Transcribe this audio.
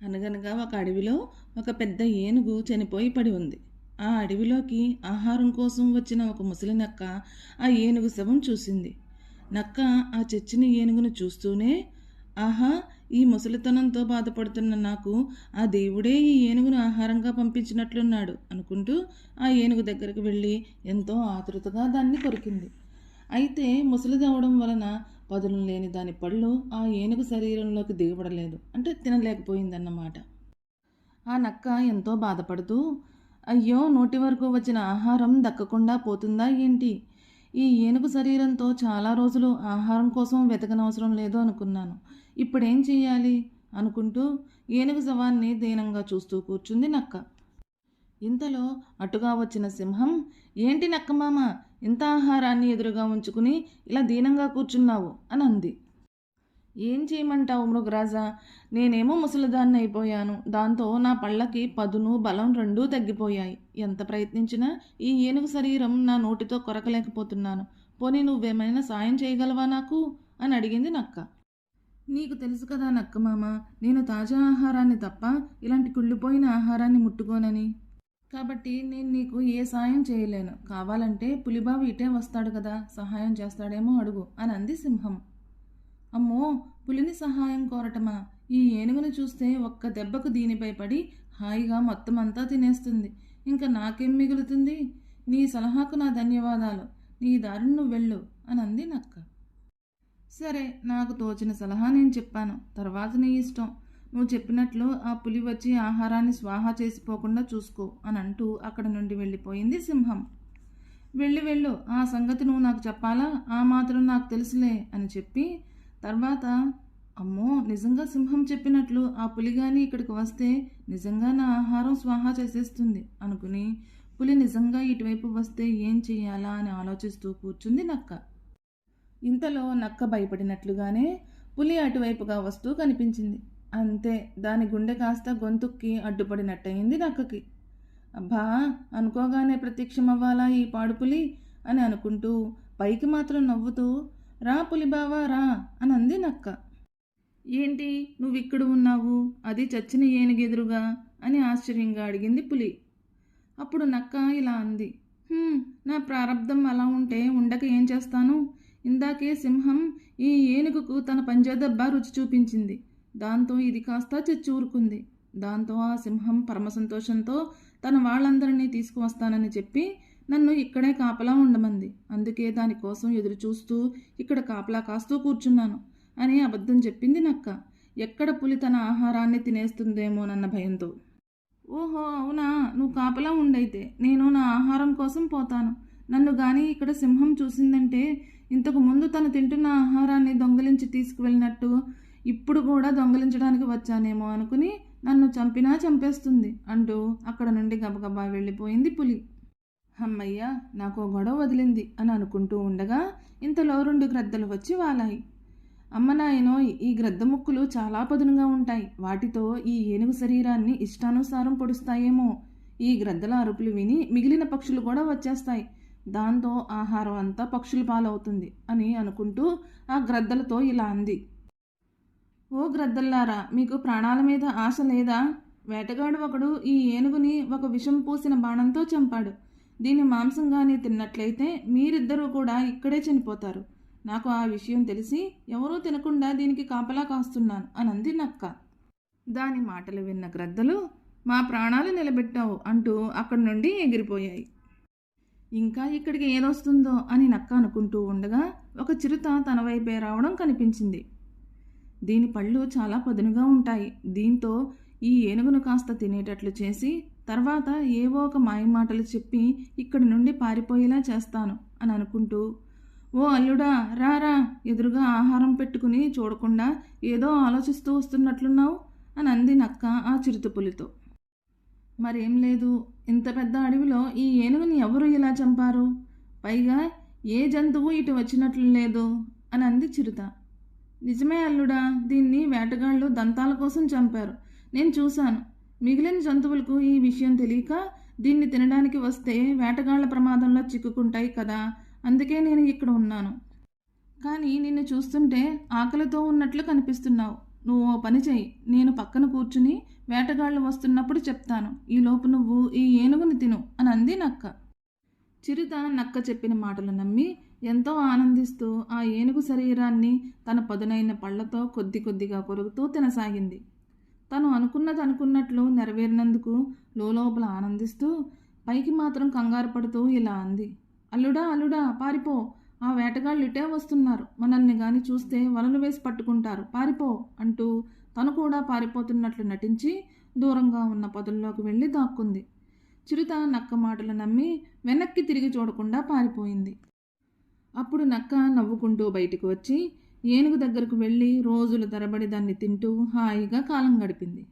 అనగనగా ఒక అడవిలో ఒక పెద్ద ఏనుగు చనిపోయి పడి ఉంది. ఆ అడవిలోకి ఆహారం కోసం వచ్చిన ఒక ముసలి నక్క ఆ ఏనుగు శవం చూసింది. నక్క ఆ చచ్చిన ఏనుగును చూస్తూనే ఆహా ఈ ముసలితనంతో బాధపడుతున్న నాకు ఆ దేవుడే ఈ ఏనుగును ఆహారంగా పంపించినట్లున్నాడు అనుకుంటూ ఆ ఏనుగు దగ్గరికి వెళ్ళి ఎంతో ఆతృతగా దాన్ని కొరికింది. అయితే ముసలిదవడం వలన పదులు లేని దాని పళ్ళు ఆ ఏనుగు శరీరంలోకి దిగబడలేదు. అంటే తినలేకపోయిందన్నమాట. ఆ నక్క ఎంతో బాధపడుతూ అయ్యో నోటి వరకు వచ్చిన ఆహారం దక్కకుండా పోతుందా ఏంటి? ఈ ఏనుగు శరీరంతో చాలా రోజులు ఆహారం కోసం వెతకనవసరం లేదు అనుకున్నాను. ఇప్పుడేం చెయ్యాలి? అనుకుంటూ ఏనుగు శవాన్ని దీనంగా చూస్తూ కూర్చుంది నక్క. ఇంతలో అటుగా వచ్చిన సింహం ఏంటి నక్కమామ ఇంత ఆహారాన్ని ఎదురుగా ఉంచుకుని ఇలా దీనంగా కూర్చున్నావు అని అంది. ఏం చేయమంటావు మృగరాజా? నేనేమో ముసలిదాన్ని అయిపోయాను. దాంతో నా పళ్ళకి పదును బలం రెండూ తగ్గిపోయాయి. ఎంత ప్రయత్నించినా ఈ ఏనుగు శరీరం నా నోటితో కొరకలేకపోతున్నాను. పోనీ నువ్వేమైనా సాయం చేయగలవా నాకు? అని అడిగింది నక్క. నీకు తెలుసు కదా నక్క మామ నేను తాజా ఆహారాన్ని తప్ప ఇలాంటి కుళ్ళిపోయిన ఆహారాన్ని ముట్టుకోనని. కాబట్టి నేను నీకు ఏ సాయం చేయలేను. కావాలంటే పులిబాబు ఇటే వస్తాడు కదా సహాయం చేస్తాడేమో అడుగు అని అంది సింహం. అమ్మో పులిని సహాయం కోరటమా? ఈ ఏనుగును చూస్తే ఒక్క దెబ్బకు దీనిపై పడి హాయిగా మొత్తం అంతా తినేస్తుంది. ఇంకా నాకేం మిగులుతుంది? నీ సలహాకు నా ధన్యవాదాలు. నీ దారిని నువ్వు వెళ్ళు అని అంది నక్క. సరే నాకు తోచిన సలహా నేను చెప్పాను. తర్వాత నీ ఇష్టం. నువ్వు చెప్పినట్లు ఆ పులి వచ్చి ఆహారాన్ని స్వాహా చేసిపోకుండా చూసుకో అని అంటూ అక్కడ నుండి వెళ్ళిపోయింది సింహం. వెళ్ళి వెళ్ళు. ఆ సంగతి నువ్వు నాకు చెప్పాలా? ఆ మాత్రం నాకు తెలుసులే అని చెప్పి తర్వాత అమ్మో నిజంగా సింహం చెప్పినట్లు ఆ పులి కానీ ఇక్కడికి వస్తే నిజంగా నా ఆహారం స్వాహా చేసేస్తుంది అనుకుని పులి నిజంగా ఇటువైపు వస్తే ఏం చెయ్యాలా అని ఆలోచిస్తూ కూర్చుంది నక్క. ఇంతలో నక్క భయపడినట్లుగానే పులి అటువైపుగా వస్తూ కనిపించింది. అంతే. దాని గుండె కాస్త గొంతుక్కి అడ్డుపడినట్టయింది నక్కకి. అబ్బా అనుకోగానే ప్రత్యక్షమవ్వాలా ఈ పాడుపులి? అని అనుకుంటూ పైకి మాత్రం నవ్వుతూ రా పులి బావా రా అని అంది నక్క. ఏంటి నువ్వు ఇక్కడ ఉన్నావు? అది చచ్చిన ఏనుగెదురుగా? అని ఆశ్చర్యంగా అడిగింది పులి. అప్పుడు నక్క ఇలా అంది. నా ప్రారంధం అలా ఉంటే ఉండక ఏం చేస్తాను? ఇందాకే సింహం ఈ ఏనుగుకు తన పంజాదబ్బ రుచి చూపించింది. దాంతో ఇది కాస్త చచ్చూరుకుంది. దాంతో ఆ సింహం పరమ సంతోషంతో తన వాళ్ళందరినీ తీసుకువస్తానని చెప్పి నన్ను ఇక్కడే కాపలా ఉండమంది. అందుకే దానికోసం ఎదురు చూస్తూ ఇక్కడ కాపలా కాస్తూ కూర్చున్నాను అని అబద్ధం చెప్పింది నక్క. ఎక్కడ పులి తన ఆహారాన్ని తినేస్తుందేమోనన్న భయంతో. ఓహో అవునా? నువ్వు కాపలా ఉండైతే నేను నా ఆహారం కోసం పోతాను. నన్ను కానీ ఇక్కడ సింహం చూసిందంటే ఇంతకు ముందు తను తింటున్న ఆహారాన్ని దొంగలించి తీసుకువెళ్ళినట్టు ఇప్పుడు కూడా దొంగలించడానికి వచ్చానేమో అనుకుని నన్ను చంపినా చంపేస్తుంది అంటూ అక్కడ నుండి గబగబా వెళ్ళిపోయింది పులి. అమ్మయ్య నాకు గొడవ వదిలింది అని అనుకుంటూ ఉండగా ఇంతలో రెండు గ్రద్దలు వచ్చి వాలాయి. అమ్మ నాయనో ఈ గ్రద్ద ముక్కులు చాలా పదునుగా ఉంటాయి. వాటితో ఈ ఏనుగు శరీరాన్ని ఇష్టానుసారం పొడుస్తాయేమో. ఈ గ్రద్దల అరుపులు విని మిగిలిన పక్షులు కూడా వచ్చేస్తాయి. దాంతో ఆహారం అంతా పక్షుల పాలవుతుంది అని అనుకుంటూ ఆ గ్రద్దలతో ఇలా అంది. ఓ గ్రద్దల్లారా మీకు ప్రాణాల మీద ఆశ లేదా? వేటగాడు ఒకడు ఈ ఏనుగుని ఒక విషం పూసిన బాణంతో చంపాడు. దీని కానీ తిన్నట్లయితే మీరిద్దరూ కూడా ఇక్కడే చనిపోతారు. నాకు ఆ విషయం తెలిసి ఎవరూ తినకుండా దీనికి కాపలా కాస్తున్నాను అని అంది నక్క. దాని మాటలు విన్న గ్రద్దలు మా ప్రాణాలు నిలబెట్టావు అంటూ అక్కడి నుండి ఎగిరిపోయాయి. ఇంకా ఇక్కడికి ఏదొస్తుందో అని నక్క అనుకుంటూ ఉండగా ఒక చిరుత తన వైపే రావడం కనిపించింది. దీని పళ్ళు చాలా పదునుగా ఉంటాయి. దీంతో ఈ ఏనుగును కాస్త తినేటట్లు చేసి తర్వాత ఏవో ఒక మాయమాటలు చెప్పి ఇక్కడి నుండి పారిపోయేలా చేస్తాను అని అనుకుంటూ ఓ అల్లుడా రా రా ఎదురుగా ఆహారం పెట్టుకుని చూడకుండా ఏదో ఆలోచిస్తూ వస్తున్నట్లున్నావు? అని అంది నక్క ఆ చిరుతపులితో. మరేం లేదు ఇంత పెద్ద అడవిలో ఈ ఏనుగుని ఎవరు ఇలా చంపారు? పైగా ఏ జంతువు ఇటు వచ్చినట్లు లేదు? అని అంది చిరుత. నిజమే అల్లుడా దీన్ని వేటగాళ్ళు దంతాల కోసం చంపారు. నేను చూశాను. మిగిలిన జంతువులకు ఈ విషయం తెలియక దీన్ని తినడానికి వస్తే వేటగాళ్ళ ప్రమాదంలో చిక్కుకుంటాయి కదా అందుకే నేను ఇక్కడ ఉన్నాను. కానీ నిన్ను చూస్తుంటే ఆకలితో ఉన్నట్లు కనిపిస్తున్నావు. నువ్వు ఓ పని చెయ్యి. నేను పక్కన కూర్చుని వేటగాళ్ళు వస్తున్నప్పుడు చెప్తాను. ఈలోపు నువ్వు ఈ ఏనుగుని తిను అని అంది నక్క. చిరుత నక్క చెప్పిన మాటలు నమ్మి ఎంతో ఆనందిస్తూ ఆ ఏనుగు శరీరాన్ని తన పదునైన పళ్ళతో కొద్ది కొద్దిగా కొరుకుతూ తినసాగింది. తను అనుకున్నది అనుకున్నట్లు నెరవేరినందుకు లోపల ఆనందిస్తూ పైకి మాత్రం కంగారు పడుతూ ఇలా అంది. అల్లుడా అల్లుడా పారిపో. ఆ వేటగాళ్ళు ఇటే వస్తున్నారు. మనల్ని గాని చూస్తే వలలు వేసి పట్టుకుంటారు. పారిపో అంటూ తను కూడా పారిపోతున్నట్లు నటించి దూరంగా ఉన్న పొదల్లోకి వెళ్ళి దాక్కుంది. చిరుత నక్క మాటలు నమ్మి వెనక్కి తిరిగి చూడకుండా పారిపోయింది. అప్పుడు నక్క నవ్వుకుంటూ బయటకు వచ్చి ఏనుగు దగ్గరకు వెళ్ళి రోజుల తరబడి దాన్ని తింటూ హాయిగా కాలం గడిపింది.